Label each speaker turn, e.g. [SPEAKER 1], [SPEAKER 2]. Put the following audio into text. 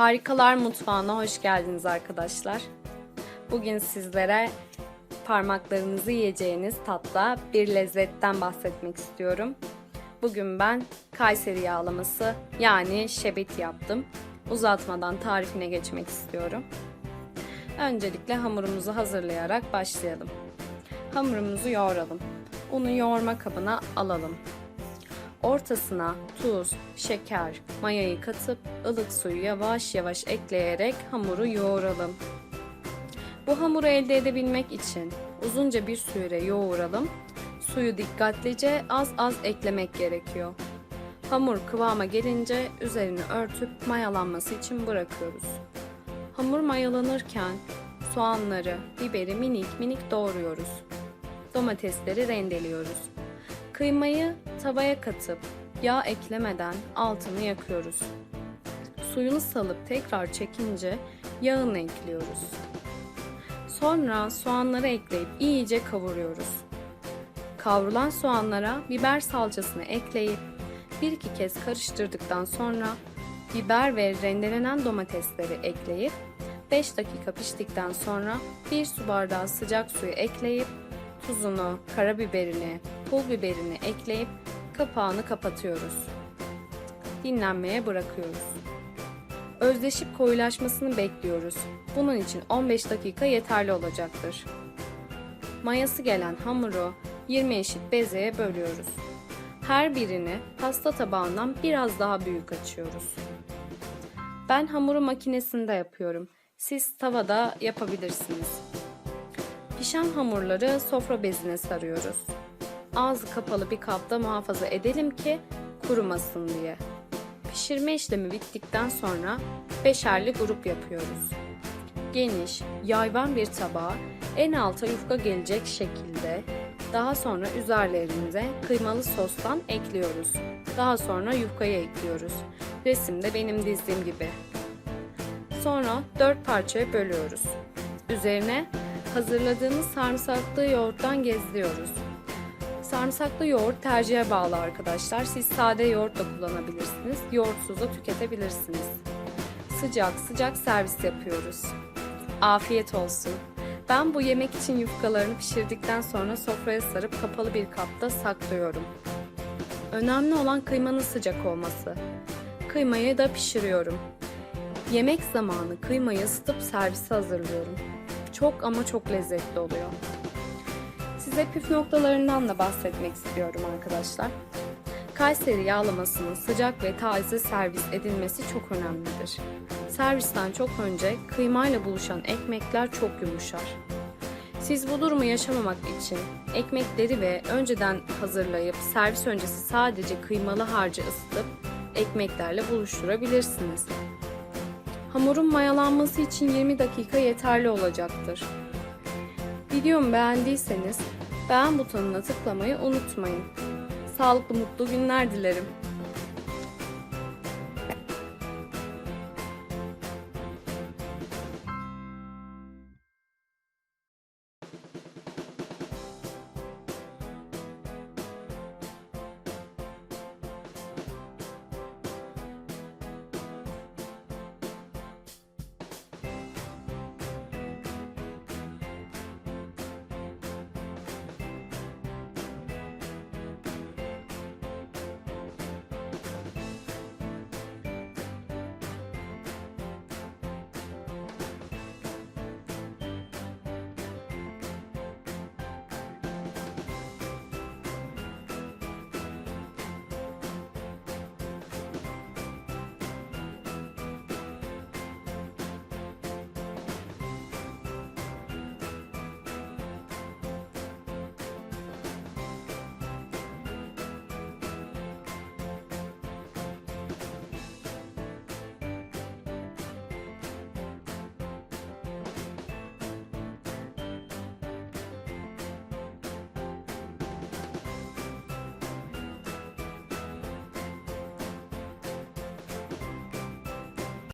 [SPEAKER 1] Harikalar Mutfağı'na hoş geldiniz arkadaşlar. Bugün sizlere parmaklarınızı yiyeceğiniz tatta bir lezzetten bahsetmek istiyorum. Bugün ben Kayseri yağlaması yani şebet yaptım. Uzatmadan tarifine geçmek istiyorum. Öncelikle hamurumuzu hazırlayarak başlayalım. Hamurumuzu yoğuralım. Unu yoğurma kabına alalım. Ortasına tuz, şeker, mayayı katıp ılık suyu yavaş yavaş ekleyerek hamuru yoğuralım. Bu hamuru elde edebilmek için uzunca bir süre yoğuralım. Suyu dikkatlice az az eklemek gerekiyor. Hamur kıvama gelince üzerini örtüp mayalanması için bırakıyoruz. Hamur mayalanırken soğanları, biberi minik minik doğruyoruz. Domatesleri rendeliyoruz. Kıymayı tavaya katıp yağ eklemeden altını yakıyoruz. Suyunu salıp tekrar çekince yağını ekliyoruz. Sonra soğanları ekleyip iyice kavuruyoruz. Kavrulan soğanlara biber salçasını ekleyip bir iki kez karıştırdıktan sonra biber ve rendelenen domatesleri ekleyip 5 dakika piştikten sonra 1 su bardağı sıcak suyu ekleyip tuzunu, karabiberini, pul biberini ekleyip kapağını kapatıyoruz. Dinlenmeye bırakıyoruz. Özleşip koyulaşmasını bekliyoruz. Bunun için 15 dakika yeterli olacaktır. Mayası gelen hamuru 20 eşit bezeye bölüyoruz. Her birini pasta tabağından biraz daha büyük açıyoruz. Ben hamuru makinesinde yapıyorum. Siz tavada yapabilirsiniz. Pişen hamurları sofra bezine sarıyoruz. Ağzı kapalı bir kapta muhafaza edelim ki kurumasın diye. Pişirme işlemi bittikten sonra beşerli grup yapıyoruz. Geniş, yayvan bir tabağa en alta yufka gelecek şekilde daha sonra üzerlerinize kıymalı sostan ekliyoruz. Daha sonra yufkayı ekliyoruz. Resimde benim dizdiğim gibi. Sonra dört parçaya bölüyoruz. Üzerine hazırladığımız sarımsaklı yoğurttan gezdiriyoruz. Sarımsaklı yoğurt tercihe bağlı arkadaşlar. Siz sade yoğurt da kullanabilirsiniz. Yoğurtsuz da tüketebilirsiniz. Sıcak sıcak servis yapıyoruz. Afiyet olsun. Ben bu yemek için yufkalarını pişirdikten sonra sofraya sarıp kapalı bir kapta saklıyorum. Önemli olan kıymanın sıcak olması. Kıymayı da pişiriyorum. Yemek zamanı kıymayı ısıtıp servise hazırlıyorum. Çok ama çok lezzetli oluyor. Size püf noktalarından da bahsetmek istiyorum arkadaşlar. Kayseri yağlamasının sıcak ve taze servis edilmesi çok önemlidir. Servisten çok önce kıymayla buluşan ekmekler çok yumuşar. Siz bu durumu yaşamamak için ekmekleri ve önceden hazırlayıp servis öncesi sadece kıymalı harcı ısıtıp ekmeklerle buluşturabilirsiniz. Hamurun mayalanması için 20 dakika yeterli olacaktır. Videomu beğendiyseniz beğen butonuna tıklamayı unutmayın. Sağlıklı mutlu günler dilerim.